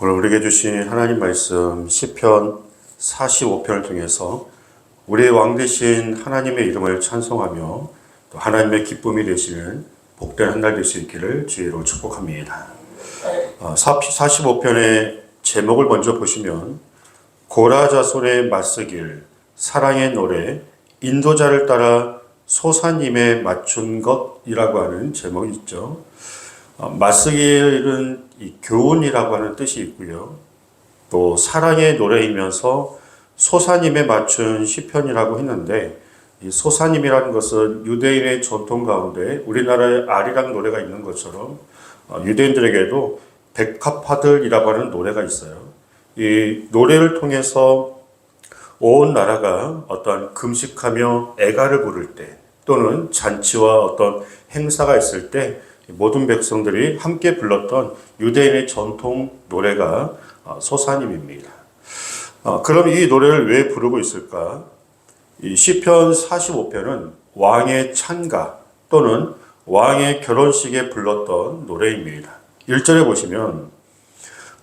오늘 우리에게 주신 하나님 말씀 시편 45편을 통해서 우리의 왕 되신 하나님의 이름을 찬송하며 또 하나님의 기쁨이 되시는 복된 한날될수 있기를 주의로 축복합니다. 어, 45편의 제목을 먼저 보시면 고라 자손의 맞서길 사랑의 노래 인도자를 따라 소사님에 맞춘 것이라고 하는 제목이 있죠. 어, 맞서길은 이 교훈이라고 하는 뜻이 있고요. 또 사랑의 노래이면서 소사님에 맞춘 시편이라고 했는데 이 소사님이라는 것은 유대인의 전통 가운데 우리나라에 아리랑 노래가 있는 것처럼 어, 유대인들에게도 백합화들이라고 하는 노래가 있어요. 이 노래를 통해서 온 나라가 어떤 금식하며 애가를 부를 때 또는 잔치와 어떤 행사가 있을 때 모든 백성들이 함께 불렀던 유대인의 전통 노래가 어, 소사님입니다. 어, 그럼 이 노래를 왜 부르고 있을까? 이 시편 45편은 왕의 찬가 또는 왕의 결혼식에 불렀던 노래입니다. 1절에 보시면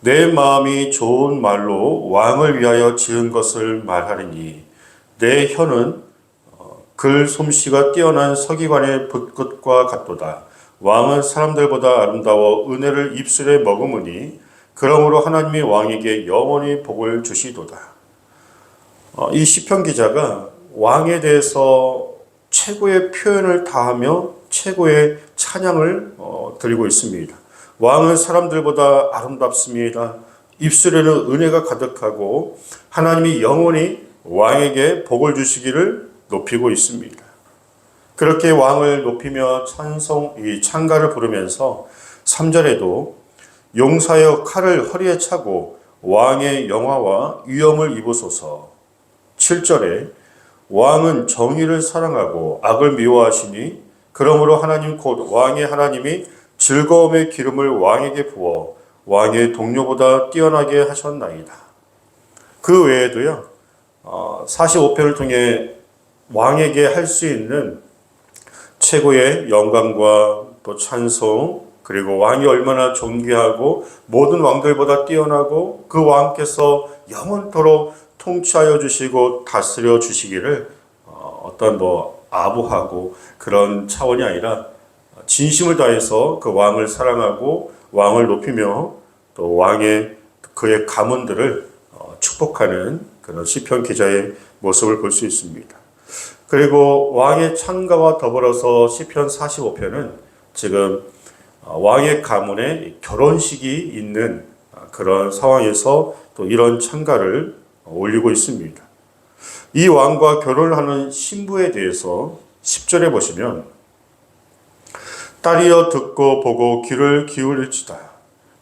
내 마음이 좋은 말로 왕을 위하여 지은 것을 말하리니 내 혀는 어, 글 솜씨가 뛰어난 서기관의 붓끝과 같도다. 왕은 사람들보다 아름다워 은혜를 입술에 머금으니 그러므로 하나님이 왕에게 영원히 복을 주시도다. 어, 이 시편 기자가 왕에 대해서 최고의 표현을 다하며 최고의 찬양을 어, 드리고 있습니다. 왕은 사람들보다 아름답습니다. 입술에는 은혜가 가득하고 하나님이 영원히 왕에게 복을 주시기를 높이고 있습니다. 그렇게 왕을 높이며 찬송, 이 찬가를 부르면서 3절에도 용사여 칼을 허리에 차고 왕의 영화와 위엄을 입으소서. 7절에 왕은 정의를 사랑하고 악을 미워하시니 그러므로 하나님 곧 왕의 하나님이 즐거움의 기름을 왕에게 부어 왕의 동료보다 뛰어나게 하셨나이다. 그 외에도요, 45편을 통해 왕에게 할 수 있는 최고의 영광과 또 찬송, 그리고 왕이 얼마나 존귀하고 모든 왕들보다 뛰어나고 그 왕께서 영원토록 통치하여 주시고 다스려 주시기를 어떤 뭐 아부하고 그런 차원이 아니라 진심을 다해서 그 왕을 사랑하고 왕을 높이며 또 왕의 그의 가문들을 어, 축복하는 그런 시편 기자의 모습을 볼 수 있습니다. 그리고 왕의 찬가와 더불어서 시편 45편은 지금 어, 왕의 가문에 결혼식이 있는 그런 상황에서 또 이런 찬가를 올리고 있습니다. 이 왕과 결혼하는 신부에 대해서 10절에 보시면 딸이여 듣고 보고 귀를 기울일지다.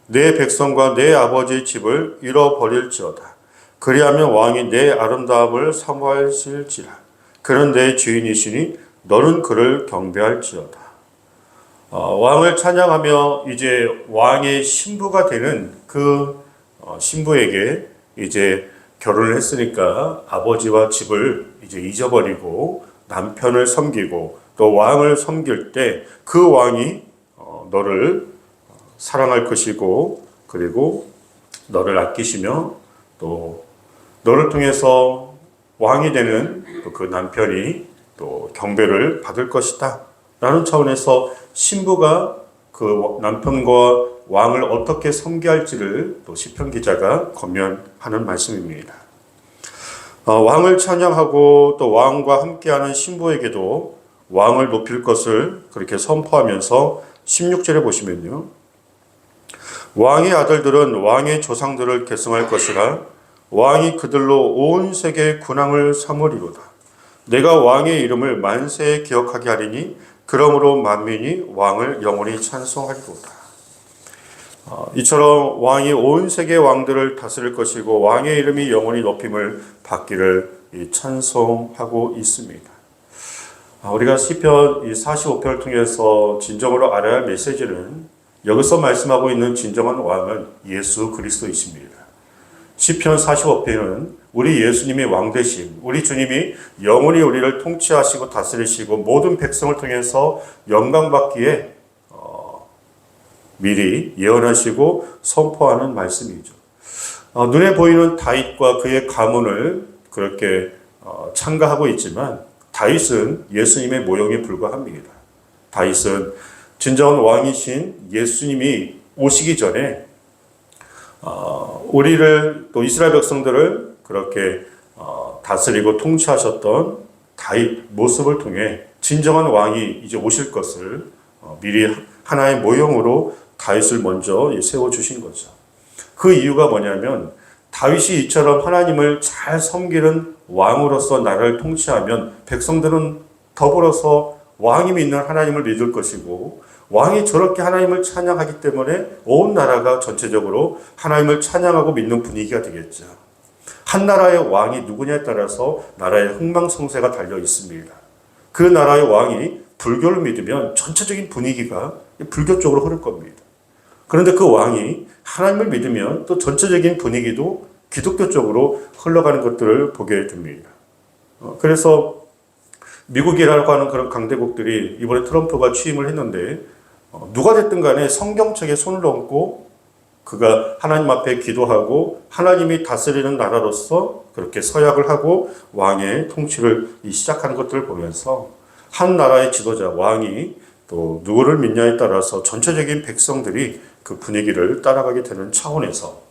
내 백성과 내 아버지 집을 잃어버릴지어다. 그리하면 왕이 내 아름다움을 사모하실지라. 내 주인이시니 너는 그를 경배할지어다. 어, 왕을 찬양하며 이제 왕의 신부가 되는 그 어, 신부에게 이제 결혼을 했으니까 아버지와 집을 이제 잊어버리고 남편을 섬기고 또 왕을 섬길 때 그 왕이 어, 너를 사랑할 것이고 그리고 너를 아끼시며 또 너를 통해서 왕이 되는 그 남편이 또 경배를 받을 것이다. 라는 차원에서 신부가 그 남편과 왕을 어떻게 섬기할지를 또 시편 기자가 권면하는 말씀입니다. 어, 왕을 찬양하고 또 왕과 함께하는 신부에게도 왕을 높일 것을 그렇게 선포하면서 16절에 보시면요. 왕의 아들들은 왕의 조상들을 계승할 것이라 왕이 그들로 온 세계의 군왕을 삼으리로다. 내가 왕의 이름을 만세에 기억하게 하리니 그러므로 만민이 왕을 영원히 찬송하리로다. 어, 이처럼 왕이 온 세계 왕들을 다스릴 것이고 왕의 이름이 영원히 높임을 받기를 찬송하고 있습니다. 아, 우리가 시편 45편을 통해서 진정으로 알아야 할 메시지는 여기서 말씀하고 있는 진정한 왕은 예수 그리스도이십니다. 시편 45편은 우리 예수님이 왕 되심, 우리 주님이 영원히 우리를 통치하시고 다스리시고 모든 백성을 통해서 영광 받기에 어, 미리 예언하시고 선포하는 말씀이죠. 어, 눈에 보이는 다윗과 그의 가문을 그렇게 어, 참가하고 있지만 다윗은 예수님의 모형에 불과합니다. 다윗은 진정한 왕이신 예수님이 오시기 전에 어, 우리를 또 이스라엘 백성들을 그렇게 어, 다스리고 통치하셨던 다윗 모습을 통해 진정한 왕이 이제 오실 것을 어, 미리 하나의 모형으로 다윗을 먼저 세워 주신 거죠. 그 이유가 뭐냐면 다윗이 이처럼 하나님을 잘 섬기는 왕으로서 나라를 통치하면 백성들은 더불어서 왕이 믿는 하나님을 믿을 것이고 왕이 저렇게 하나님을 찬양하기 때문에 온 나라가 전체적으로 하나님을 찬양하고 믿는 분위기가 되겠죠. 한 나라의 왕이 누구냐에 따라서 나라의 흥망성쇠가 달려 있습니다. 그 나라의 왕이 불교를 믿으면 전체적인 분위기가 불교 쪽으로 흐를 겁니다. 그런데 그 왕이 하나님을 믿으면 또 전체적인 분위기도 기독교 쪽으로 흘러가는 것들을 보게 됩니다. 어, 그래서 미국이라고 하는 그런 강대국들이 이번에 트럼프가 취임을 했는데 어, 누가 됐든 간에 성경 책에 손을 얹고 그가 하나님 앞에 기도하고 하나님이 다스리는 나라로서 그렇게 서약을 하고 왕의 통치를 시작하는 것들을 보면서 한 나라의 지도자 왕이 또 누구를 믿냐에 따라서 전체적인 백성들이 그 분위기를 따라가게 되는 차원에서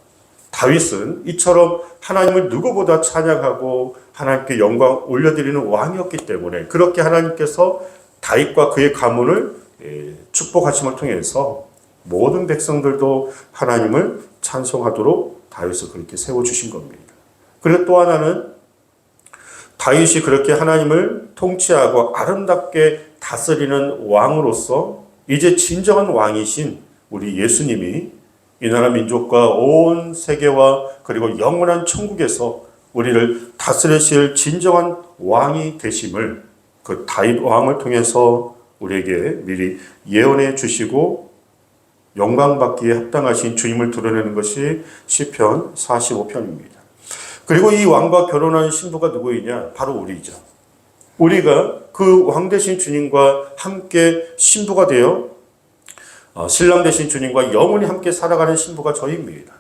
다윗은 이처럼 하나님을 누구보다 찬양하고 하나님께 영광 올려드리는 왕이었기 때문에 그렇게 하나님께서 다윗과 그의 가문을 예, 축복하심을 통해서 모든 백성들도 하나님을 찬송하도록 다윗을 그렇게 세워주신 겁니다. 그리고 또 하나는 다윗이 그렇게 하나님을 통치하고 아름답게 다스리는 왕으로서 이제 진정한 왕이신 우리 예수님이 이 나라 민족과 온 세계와 그리고 영원한 천국에서 우리를 다스리실 진정한 왕이 되심을 그 다윗 왕을 통해서 우리에게 미리 예언해 주시고 영광 받기에 합당하신 주님을 드러내는 것이 시편 45편입니다. 그리고 이 왕과 결혼한 신부가 누구이냐? 바로 우리죠. 우리가 그왕 되신 주님과 함께 신부가 되어 어, 신랑 되신 주님과 영원히 함께 살아가는 신부가 저희입니다.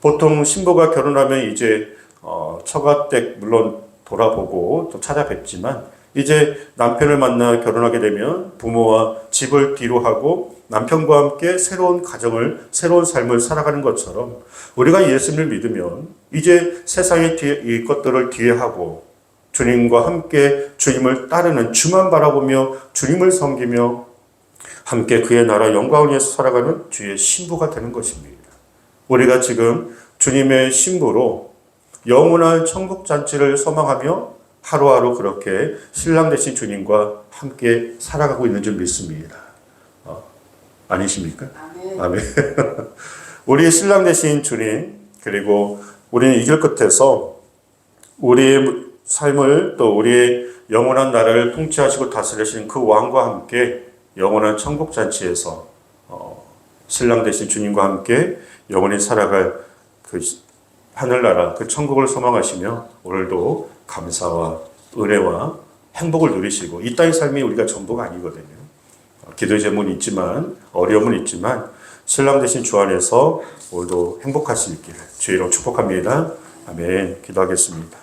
보통 신부가 결혼하면 이제 어, 처가댁 물론 돌아보고 또 찾아뵙지만 이제 남편을 만나 결혼하게 되면 부모와 집을 뒤로 하고 남편과 함께 새로운 가정을 새로운 삶을 살아가는 것처럼 우리가 예수님을 믿으면 이제 세상의 뒤에 이 것들을 뒤에하고 주님과 함께 주님을 따르는 주만 바라보며 주님을 섬기며 함께 그의 나라 영광을 위해서 살아가는 주의 신부가 되는 것입니다. 우리가 지금 주님의 신부로 영원한 천국 잔치를 소망하며 하루하루 그렇게 신랑 되신 주님과 함께 살아가고 있는 줄 믿습니다. 어, 아니십니까? 아멘. 아멘. 우리의 신랑 되신 주님, 그리고 우리는 이길 끝에서 우리의 삶을 또 우리의 영원한 나라를 통치하시고 다스리시는 그 왕과 함께 영원한 천국 잔치에서 어, 신랑 되신 주님과 함께 영원히 살아갈 그 하늘나라 그 천국을 소망하시며 오늘도 감사와 은혜와 행복을 누리시고 이 땅의 삶이 우리가 전부가 아니거든요. 어, 기도의 제목은 있지만 어려움은 있지만 신랑 되신 주 안에서 오늘도 행복할 수 있기를 주의 이름 축복합니다. 아멘. 기도하겠습니다.